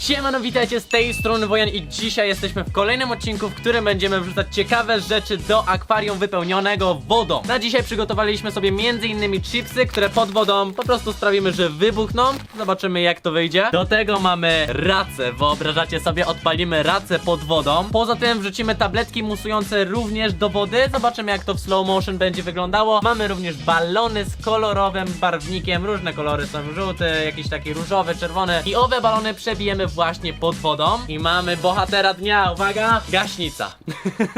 Siemano, witajcie z tej strony Wojan i dzisiaj jesteśmy w kolejnym odcinku, w którym będziemy wrzucać ciekawe rzeczy do akwarium wypełnionego wodą. Na dzisiaj przygotowaliśmy sobie m.in. chipsy, które pod wodą po prostu sprawimy, że wybuchną. Zobaczymy jak to wyjdzie. Do tego mamy racę, wyobrażacie sobie, odpalimy racę pod wodą. Poza tym wrzucimy tabletki musujące również do wody. Zobaczymy jak to w slow motion będzie wyglądało. Mamy również balony z kolorowym barwnikiem. Różne kolory są żółty, jakiś taki różowy, czerwony. I owe balony przebijemy właśnie pod wodą. I mamy bohatera dnia, uwaga, gaśnica.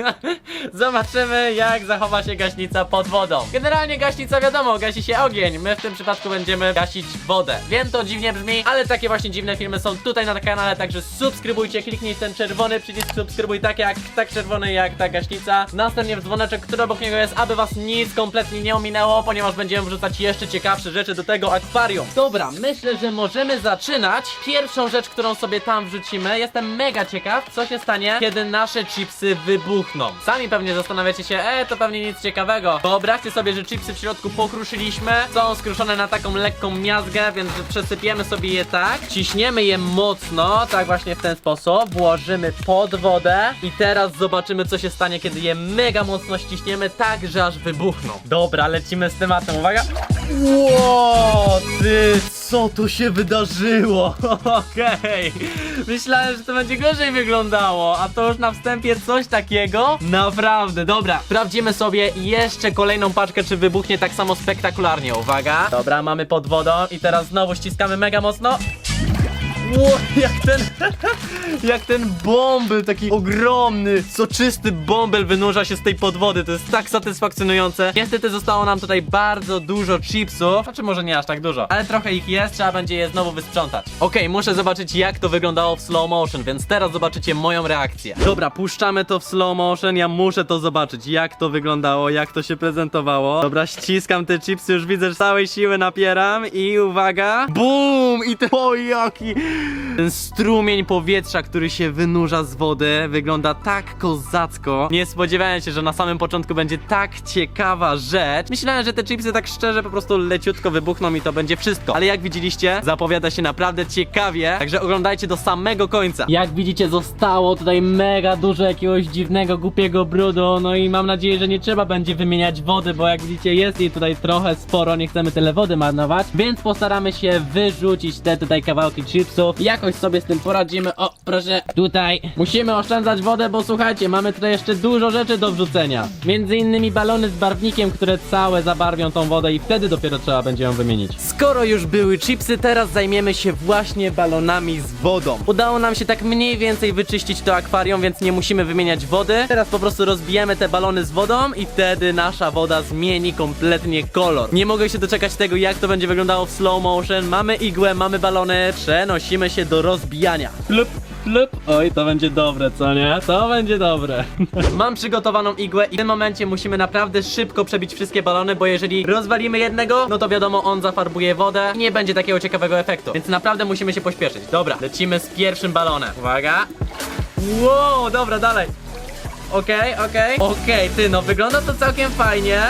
Zobaczymy jak zachowa się gaśnica pod wodą. Generalnie gaśnica wiadomo, gasi się ogień. My w tym przypadku będziemy gasić wodę. Wiem to dziwnie brzmi, ale takie właśnie dziwne filmy są tutaj na kanale, także subskrybujcie, kliknij ten czerwony przycisk subskrybuj tak jak, tak czerwony jak ta gaśnica. Następnie w dzwoneczek, który obok niego jest, aby was nic kompletnie nie ominęło, ponieważ będziemy wrzucać jeszcze ciekawsze rzeczy do tego akwarium. Dobra, myślę, że możemy zaczynać. Pierwszą rzecz, którą sobie tam wrzucimy, jestem mega ciekaw, co się stanie, kiedy nasze chipsy wybuchną. Sami pewnie zastanawiacie się, e, to pewnie nic ciekawego. Wyobraźcie sobie, że chipsy w środku pokruszyliśmy, są skruszone na taką lekką miazgę, więc przesypiemy sobie je tak, ciśniemy je mocno, tak właśnie w ten sposób, włożymy pod wodę i teraz zobaczymy, co się stanie, kiedy je mega mocno ściśniemy, tak, że aż wybuchną. Dobra, lecimy z tematem, uwaga. Ło, ty, co tu się wydarzyło? Okej, myślałem, że to będzie gorzej wyglądało, a to już na wstępie coś takiego? Naprawdę, dobra, sprawdzimy sobie jeszcze kolejną paczkę, czy wybuchnie tak samo spektakularnie, uwaga. Dobra, mamy pod wodą i teraz znowu ściskamy mega mocno. Ło, jak ten, jak ten bąbel taki ogromny, soczysty bąbel wynurza się z tej podwody, to jest tak satysfakcjonujące. Niestety zostało nam tutaj bardzo dużo chipsów, znaczy może nie aż tak dużo, ale trochę ich jest, trzeba będzie je znowu wysprzątać. Okej, muszę zobaczyć jak to wyglądało w slow motion, więc teraz zobaczycie moją reakcję. Dobra, puszczamy to w slow motion, ja muszę to zobaczyć, jak to wyglądało, jak to się prezentowało. Dobra, ściskam te chipsy, już widzę, że całej siły napieram i uwaga, BUM! I ten, o jaki... Ten strumień powietrza, który się wynurza z wody, wygląda tak kozacko. Nie spodziewałem się, że na samym początku będzie tak ciekawa rzecz. Myślałem, że te chipsy tak szczerze po prostu leciutko wybuchną i to będzie wszystko. Ale jak widzieliście, zapowiada się naprawdę ciekawie, także oglądajcie do samego końca. Jak widzicie, zostało tutaj mega dużo jakiegoś dziwnego, głupiego brudu, no i mam nadzieję, że nie trzeba będzie wymieniać wody, bo jak widzicie, jest jej tutaj trochę sporo, nie chcemy tyle wody marnować, więc postaramy się wyrzucić te tutaj kawałki chipsów. Jakoś sobie z tym poradzimy. O, proszę, tutaj musimy oszczędzać wodę, bo słuchajcie, mamy tutaj jeszcze dużo rzeczy do wrzucenia. Między innymi balony z barwnikiem, które całe zabarwią tą wodę i wtedy dopiero trzeba będzie ją wymienić. Skoro już były chipsy, teraz zajmiemy się właśnie balonami z wodą. Udało nam się tak mniej więcej wyczyścić to akwarium, więc nie musimy wymieniać wody. Teraz po prostu rozbijemy te balony z wodą i wtedy nasza woda zmieni kompletnie kolor. Nie mogę się doczekać tego, jak to będzie wyglądało w slow motion. Mamy igłę, mamy balony, przenosimy się do rozbijania. Plup, plup. Oj, to będzie dobre, co nie? To będzie dobre. Mam przygotowaną igłę i w tym momencie musimy naprawdę szybko przebić wszystkie balony, bo jeżeli rozwalimy jednego, no to wiadomo, on zafarbuje wodę i nie będzie takiego ciekawego efektu. Więc naprawdę musimy się pośpieszyć. Dobra, lecimy z pierwszym balonem. Uwaga. Wow, dobra, dalej. Okej, okej. Okej, ty, no wygląda to całkiem fajnie.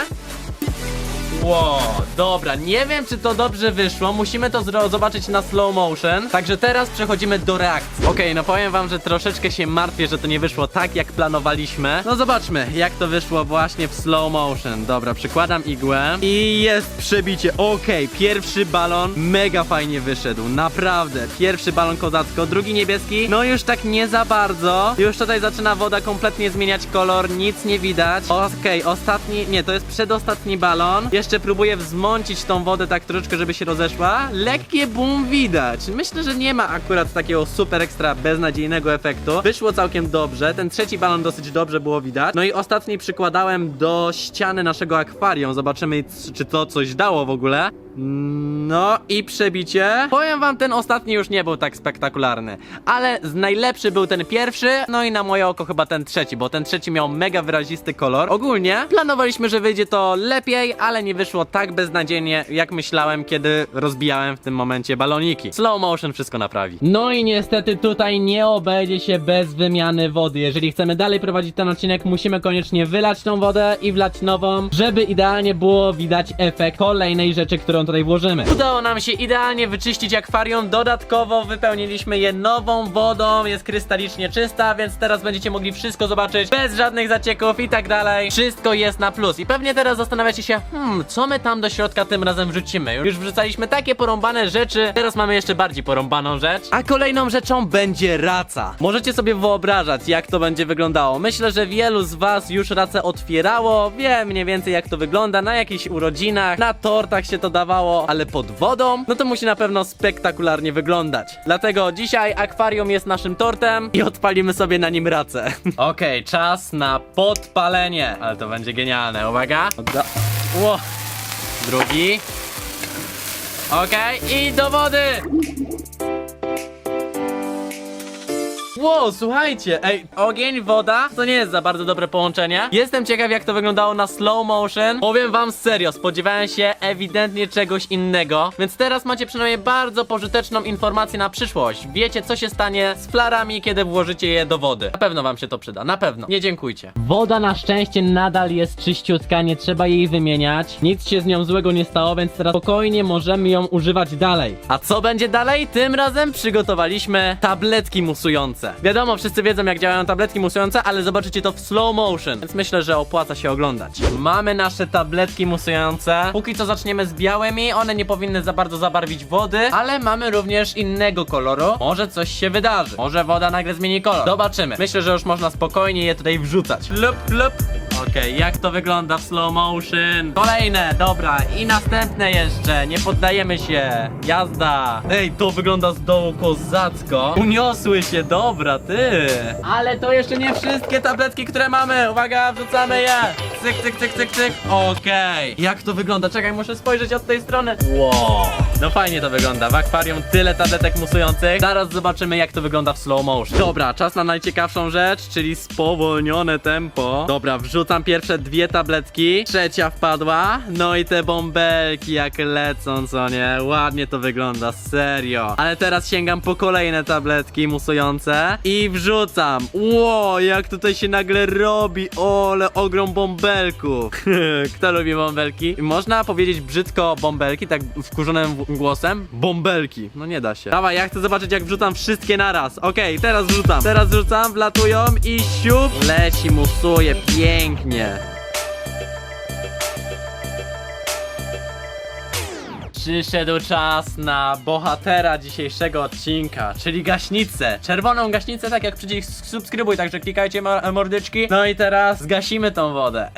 Wow, dobra, nie wiem czy to dobrze wyszło, musimy to zobaczyć na slow motion, także teraz przechodzimy do reakcji. Okej, no powiem wam, że troszeczkę się martwię, że to nie wyszło tak jak planowaliśmy. No zobaczmy, jak to wyszło właśnie w slow motion. Dobra, przykładam igłę i jest przebicie. Okej, pierwszy balon mega fajnie wyszedł, naprawdę. Pierwszy balon kozacko, drugi niebieski, no już tak nie za bardzo. Już tutaj zaczyna woda kompletnie zmieniać kolor, nic nie widać. Okej, ostatni, nie, to jest przedostatni balon. Jeszcze próbuję wzmącić tą wodę tak troszeczkę, żeby się rozeszła. Lekkie boom widać. Myślę, że nie ma akurat takiego super ekstra beznadziejnego efektu. Wyszło całkiem dobrze. Ten trzeci balon dosyć dobrze było widać. No i ostatni przykładałem do ściany naszego akwarium. Zobaczymy, czy to coś dało w ogóle. No i przebicie. Powiem wam, ten ostatni już nie był tak spektakularny. Ale z najlepszy był ten pierwszy, no i na moje oko chyba ten trzeci, bo ten trzeci miał mega wyrazisty kolor. Ogólnie planowaliśmy, że wyjdzie to lepiej, ale nie wyszło tak beznadziejnie, jak myślałem, kiedy rozbijałem w tym momencie baloniki. Slow motion wszystko naprawi. No i niestety tutaj nie obejdzie się bez wymiany wody. Jeżeli chcemy dalej prowadzić ten odcinek, musimy koniecznie wylać tą wodę i wlać nową, żeby idealnie było widać efekt kolejnej rzeczy, którą tutaj włożymy. Udało nam się idealnie wyczyścić akwarium, dodatkowo wypełniliśmy je nową wodą, jest krystalicznie czysta, więc teraz będziecie mogli wszystko zobaczyć bez żadnych zacieków i tak dalej. Wszystko jest na plus. I pewnie teraz zastanawiacie się, hmm, co my tam do środka tym razem wrzucimy? Już wrzucaliśmy takie porąbane rzeczy, teraz mamy jeszcze bardziej porąbaną rzecz. A kolejną rzeczą będzie raca. Możecie sobie wyobrażać, jak to będzie wyglądało. Myślę, że wielu z was już racę otwierało, wie mniej więcej jak to wygląda, na jakichś urodzinach, na tortach się to dawało, ale pod wodą, no to musi na pewno spektakularnie wyglądać. Dlatego dzisiaj akwarium jest naszym tortem i odpalimy sobie na nim racę. Okej, czas na podpalenie, ale to będzie genialne, uwaga. Odda- Ło. Drugi. Okej, i do wody! Wow, słuchajcie, ej, ogień, woda, to nie jest za bardzo dobre połączenie. Jestem ciekaw, jak to wyglądało na slow motion. Powiem wam serio, spodziewałem się ewidentnie czegoś innego, więc teraz macie przynajmniej bardzo pożyteczną informację na przyszłość. Wiecie, co się stanie z flarami, kiedy włożycie je do wody. Na pewno wam się to przyda, na pewno. Nie dziękujcie. Woda na szczęście nadal jest czyściutka, nie trzeba jej wymieniać. Nic się z nią złego nie stało, więc teraz spokojnie możemy ją używać dalej. A co będzie dalej? Tym razem przygotowaliśmy tabletki musujące. Wiadomo, wszyscy wiedzą jak działają tabletki musujące, ale zobaczycie to w slow motion, więc myślę, że opłaca się oglądać. Mamy nasze tabletki musujące. Póki co zaczniemy z białymi, one nie powinny za bardzo zabarwić wody, ale mamy również innego koloru. Może coś się wydarzy. Może woda nagle zmieni kolor. Zobaczymy. Myślę, że już można spokojnie je tutaj wrzucać. Lup, lup. Okej, jak to wygląda w slow motion? Kolejne, dobra, i następne jeszcze, nie poddajemy się. Jazda. Ej, to wygląda z dołu kozacko. Uniosły się, dobra, ty. Ale to jeszcze nie wszystkie tabletki, które mamy. Uwaga, wrzucamy je. Cyk, cyk, cyk, cyk, cyk. Okej. Jak to wygląda? Czekaj, muszę spojrzeć od tej strony. Wow. No fajnie to wygląda. W akwarium tyle tabletek musujących. Zaraz zobaczymy, jak to wygląda w slow motion. Dobra, czas na najciekawszą rzecz, czyli spowolnione tempo. Dobra, wrzucam pierwsze dwie tabletki. Trzecia wpadła. No i te bąbelki jak lecą, co nie? Ładnie to wygląda, serio. Ale teraz sięgam po kolejne tabletki musujące i wrzucam. Ło, jak tutaj się nagle robi. O, ale ogrom bąbelków. Kto lubi bąbelki? Można powiedzieć brzydko bąbelki, tak wkurzonym głosem? Bąbelki. No nie da się. Dawaj, ja chcę zobaczyć jak wrzucam wszystkie naraz. Okej, teraz wrzucam. Teraz wrzucam, wlatują i siup. Leci, musuje, pięknie. Przyszedł czas na bohatera dzisiejszego odcinka, czyli gaśnicę. Czerwoną gaśnicę, tak jak przycisk subskrybuj, także klikajcie mo- mordyczki. No i teraz zgasimy tą wodę.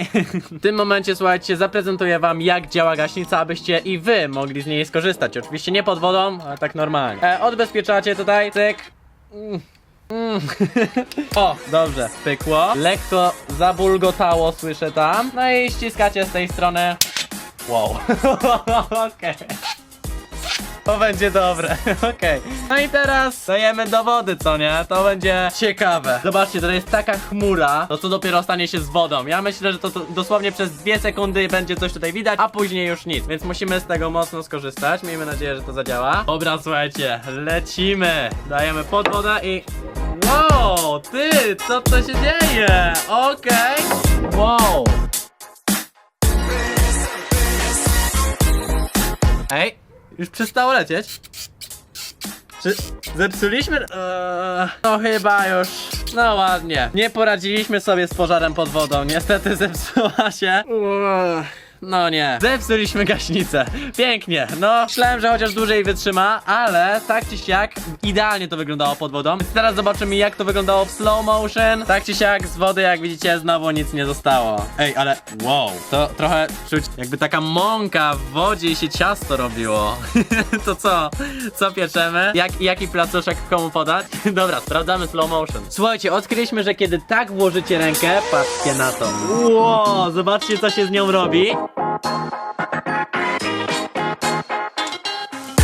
w tym momencie, słuchajcie, zaprezentuję wam jak działa gaśnica, abyście i wy mogli z niej skorzystać. Oczywiście nie pod wodą, ale tak normalnie. E, odbezpieczacie tutaj, cyk. Mm. Mm. o, dobrze, pykło. Lekko zabulgotało, słyszę tam. No i ściskacie z tej strony. Wow. Okej. To będzie dobre, okej. No i teraz dajemy do wody, co nie? To będzie ciekawe. Zobaczcie, to jest taka chmura, to co dopiero stanie się z wodą. Ja myślę, że to, to dosłownie przez dwie sekundy będzie coś tutaj widać, a później już nic. Więc musimy z tego mocno skorzystać. Miejmy nadzieję, że to zadziała. Dobra, słuchajcie, lecimy. Dajemy pod wodę i... Wow, ty, co to się dzieje? Okej. Wow. Ej, już przestało lecieć. Czy zepsuliśmy? Eee, no chyba już. No ładnie. Nie poradziliśmy sobie z pożarem pod wodą. Niestety zepsuła się. Eee, No nie. Zepsuliśmy gaśnicę. Pięknie. No, myślałem, że chociaż dłużej wytrzyma, ale tak czy siak idealnie to wyglądało pod wodą. Więc teraz zobaczymy jak to wyglądało w slow motion. Tak czy siak z wody jak widzicie znowu nic nie zostało. Ej, ale wow. To trochę czuć jakby taka mąka w wodzie i się ciasto robiło. to co? Co pieczemy? Jak, jaki placuszek komu podać? Dobra, sprawdzamy slow motion. Słuchajcie, odkryliśmy, że kiedy tak włożycie rękę, patrzcie na to. Wow, zobaczcie co się z nią robi.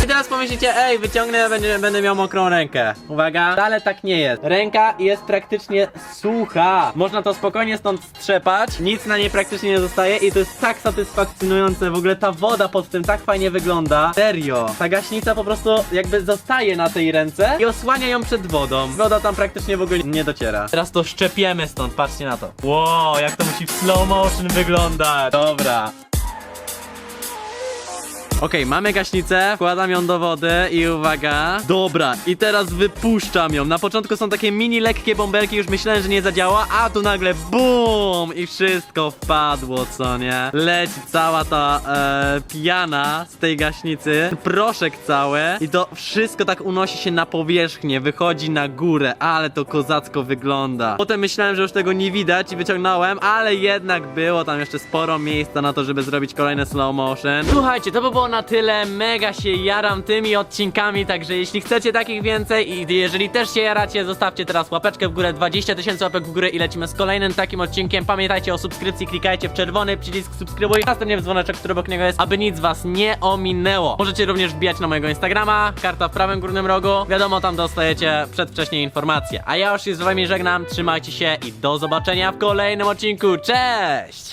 I teraz pomyślicie, ej, wyciągnę, będę, będę miał mokrą rękę. Uwaga, ale tak nie jest. Ręka jest praktycznie sucha. Można to spokojnie stąd strzepać, nic na niej praktycznie nie zostaje i to jest tak satysfakcjonujące. W ogóle ta woda pod tym tak fajnie wygląda. Serio. Ta gaśnica po prostu jakby zostaje na tej ręce i osłania ją przed wodą. Woda tam praktycznie w ogóle nie dociera. Teraz to szczepiemy stąd, patrzcie na to. Wow, jak to musi w slow motion wyglądać. Dobra. Okej, mamy gaśnicę, wkładam ją do wody i uwaga. Dobra, i teraz wypuszczam ją. Na początku są takie mini lekkie bąbelki, już myślałem, że nie zadziała, a tu nagle BUM! I wszystko wpadło, co nie? Leci cała ta e, piana z tej gaśnicy, proszek cały i to wszystko tak unosi się na powierzchnię, wychodzi na górę, ale to kozacko wygląda. Potem myślałem, że już tego nie widać i wyciągnąłem, ale jednak było tam jeszcze sporo miejsca na to, żeby zrobić kolejne slow motion. Słuchajcie, to by na tyle, mega się jaram tymi odcinkami, także jeśli chcecie takich więcej i jeżeli też się jaracie, zostawcie teraz łapeczkę w górę, 20 tysięcy łapek w górę i lecimy z kolejnym takim odcinkiem. Pamiętajcie o subskrypcji, klikajcie w czerwony przycisk subskrybuj, następnie w dzwoneczek, który obok niego jest, aby nic was nie ominęło. Możecie również wbijać na mojego Instagrama, karta w prawym górnym rogu, wiadomo, tam dostajecie przedwcześnie informacje. A ja już się z wami żegnam, trzymajcie się i do zobaczenia w kolejnym odcinku, cześć!